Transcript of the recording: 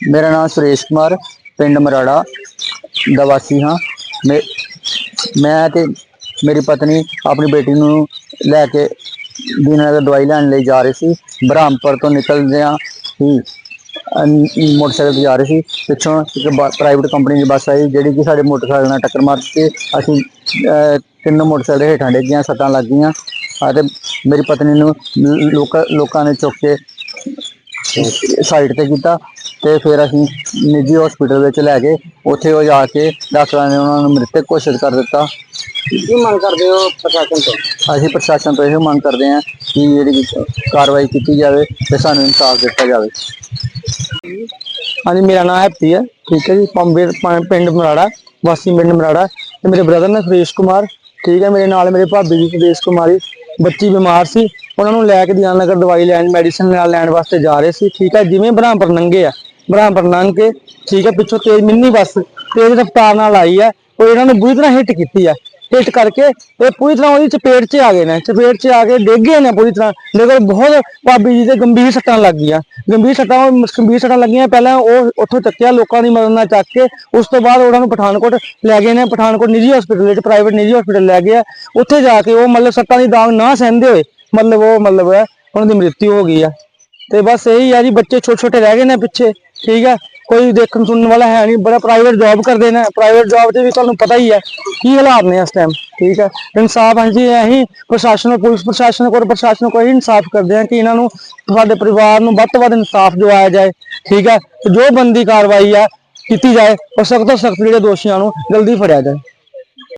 ਮੇਰਾ ਨਾਮ ਸੁਰੇਸ਼ ਕੁਮਾਰ, ਪਿੰਡ ਮਰਾੜਾ ਦਾ ਵਾਸੀ ਹਾਂ। ਮੈਂ ਮੈਂ ਤੇ ਮੇਰੀ ਪਤਨੀ ਆਪਣੀ ਬੇਟੀ ਨੂੰ ਲੈ ਕੇ ਦੀਨਾਨਗਰ ਦਵਾਈ ਲੈਣ ਲਈ ਜਾ ਰਹੇ ਸੀ। ਬ੍ਰਹਮਪੁਰ ਤੋਂ ਨਿਕਲਦਿਆਂ ਹੀ ਮੋਟਰਸਾਈਕਲ ਤੇ ਜਾ ਰਹੇ ਸੀ। ਪਿੱਛੋਂ ਇੱਕ ਪ੍ਰਾਈਵੇਟ ਕੰਪਨੀ ਦੀ ਬੱਸ ਆਈ, ਜਿਹੜੀ ਕਿ ਸਾਡੇ ਮੋਟਰਸਾਈਕਲ ਨਾਲ ਟੱਕਰ ਮਾਰ ਕੇ ਅਸੀਂ ਤਿੰਨ ਮੋਟਰਸਾਈਕਲ ਦੇ ਹੇਠਾਂ ਡਿੱਗੀਆਂ ਸੱਟਾਂ ਲੱਗ ਗਈਆਂ। ਅਤੇ ਮੇਰੀ ਪਤਨੀ ਨੂੰ ਲੋਕ, ਲੋਕਾਂ ਨੇ ਚੁੱਕ ਕੇ ਸਾਈਡ ਤੇ ਕੀਤਾ। ਤੇ ਫਿਰ ਅਸੀਂ ਨਿੱਜੀ ਹਸਪੀਟਲ ਵਿੱਚ ਲੈ ਗਏ। ਉੱਥੇ ਉਹ ਜਾ ਕੇ ਡਾਕਟਰਾਂ ਨੇ ਉਹਨਾਂ ਨੂੰ ਮ੍ਰਿਤਕ ਘੋਸ਼ਿਤ ਕਰ ਦਿੱਤਾ। ਕੀ ਮੰਗ ਕਰਦੇ ਹੋ ਪ੍ਰਸ਼ਾਸਨ ਤੋਂ? ਅਸੀਂ ਪ੍ਰਸ਼ਾਸਨ ਤੋਂ ਇਹ ਮੰਗ ਕਰਦੇ ਹਾਂ ਕਿ ਜਿਹੜੀ ਕਾਰਵਾਈ ਕੀਤੀ ਜਾਵੇ ਤੇ ਸਾਨੂੰ ਇਨਸਾਫ ਦਿੱਤਾ ਜਾਵੇ। ਹਾਂਜੀ ਮੇਰਾ ਨਾਮ ਹੈਪੀ ਹੈ। ਠੀਕ ਹੈ ਜੀ ਪੰਬੇ ਪਿੰਡ ਮਰਾੜਾ ਵਾਸੀ ਪਿੰਡ ਮਰਾੜਾ। ਤੇ ਮੇਰੇ ਬ੍ਰਦਰ ਨੇ ਸੁਰੇਸ਼ ਕੁਮਾਰ। ਠੀਕ ਹੈ ਮੇਰੇ ਨਾਲ ਮੇਰੇ ਭਾਬੀ ਜੀ ਸੁਰੇਸ਼ ਕੁਮਾਰੀ। ਬੱਚੀ ਬਿਮਾਰ ਸੀ। ਉਹਨਾਂ ਨੂੰ ਲੈ ਕੇ ਦੀਨਾਨਗਰ ਦਵਾਈ ਲੈਣ ਮੈਡੀਸਨ ਨਾਲ ਲੈਣ ਵਾਸਤੇ ਜਾ ਰਹੇ ਸੀ। ਠੀਕ ਹੈ ਜਿਵੇਂ ਬ੍ਰਹਮਪੁਰ ਲੰਘੇ ਆ ਬ੍ਰਹਮਪੁਰ ਲੰਘ ਕੇ ਠੀਕ ਹੈ, ਪਿੱਛੋਂ ਤੇਜ਼ ਮਿੰਨੀ ਬੱਸ, ਤੇਜ਼ ਰਫ਼ਤਾਰ ਨਾਲ ਆਈ ਹੈ, ਉਹ ਇਹਨਾਂ ਨੂੰ ਬੁਰੀ ਤਰ੍ਹਾਂ ਹਿੱਟ ਕੀਤੀ ਹੈ। ਹਿੱਟ ਕਰਕੇ ਇਹ ਪੂਰੀ ਤਰ੍ਹਾਂ ਉਹਦੀ ਚਪੇਟ 'ਚ ਆ ਗਏ ਨੇ, ਚਪੇਟ 'ਚ ਆ ਕੇ ਡਿੱਗ ਗਏ ਨੇ ਪੂਰੀ ਤਰ੍ਹਾਂ, ਲੇਕਿਨ ਬਹੁਤ ਭਾਬੀ ਜੀ ਦੇ ਗੰਭੀਰ ਸੱਟਾਂ ਲੱਗ ਗਈਆਂ। ਗੰਭੀਰ ਸੱਟਾਂ ਗੰਭੀਰ ਸੱਟਾਂ ਲੱਗੀਆਂ, ਪਹਿਲਾਂ ਉਹ ਉੱਥੋਂ ਚੱਕਿਆ, ਲੋਕਾਂ ਦੀ ਮਦਦ ਨਾਲ ਚੱਕ ਕੇ, ਉਸ ਤੋਂ ਬਾਅਦ ਉਹਨਾਂ ਨੂੰ ਪਠਾਨਕੋਟ ਲੈ ਗਏ ਨੇ, ਪਠਾਨਕੋਟ ਨਿੱਜੀ ਹਸਪੀਟਲ ਵਿੱਚ ਪ੍ਰਾਈਵੇਟ ਨਿੱਜੀ ਹਸਪੀਟਲ ਲੈ ਗਏ ਆ। ਉੱਥੇ ਜਾ ਕੇ ਉਹ ਮਤਲਬ ਸੱਟਾਂ ਦੀ ਦਾਗ ਨਾ ਸਹਿੰਦੇ ਹੋਏ, ਮਤਲਬ ਉਹ ਮਤਲਬ ਉਹਨਾਂ ਦੀ ਮ੍ਰਿਤੂ ਹੋ ਗਈ ਆ। ਤੇ ਬਸ ਇਹੀ ਆ ਜੀ, ਬੱਚੇ ਛੋਟੇ ਛੋਟੇ ਰਹਿ ਗਏ ਨੇ ਪਿੱਛੇ। ਠੀਕ ਹੈ, ਕੋਈ ਦੇਖਣ ਸੁਣਨ ਵਾਲਾ ਹੈ ਨਹੀਂ, ਬੜਾ ਪ੍ਰਾਈਵੇਟ ਜੌਬ ਕਰਦੇ ਨੇ ਪ੍ਰਾਈਵੇਟ ਜੌਬ ਤੇ ਵੀ ਤੁਹਾਨੂੰ ਪਤਾ ਹੀ ਹੈ ਕੀ ਹਾਲਾਤ ਨੇ ਇਸ ਟਾਈਮ ਠੀਕ ਹੈ। ਇਨਸਾਫ, ਹਾਂਜੀ ਅਸੀਂ ਪ੍ਰਸ਼ਾਸਨ, ਪੁਲਿਸ ਪ੍ਰਸ਼ਾਸਨ ਕੋਲ ਪ੍ਰਸ਼ਾਸਨ ਕੋਲ ਹੀ ਇਨਸਾਫ ਕਰਦੇ ਹਾਂ ਕਿ ਇਹਨਾਂ ਨੂੰ ਸਾਡੇ ਪਰਿਵਾਰ ਨੂੰ ਵੱਧ ਤੋਂ ਵੱਧ ਇਨਸਾਫ ਦਿਵਾਇਆ ਜਾਏ, ਠੀਕ ਹੈ। ਜੋ ਬੰਦੀ ਕਾਰਵਾਈ ਆ ਕੀਤੀ ਜਾਏ, ਉਹ ਸਖਤ ਤੋਂ ਸਖਤ ਜਿਹੜੇ ਦੋਸ਼ੀਆਂ ਨੂੰ ਜਲਦੀ ਫੜਿਆ ਜਾਏ।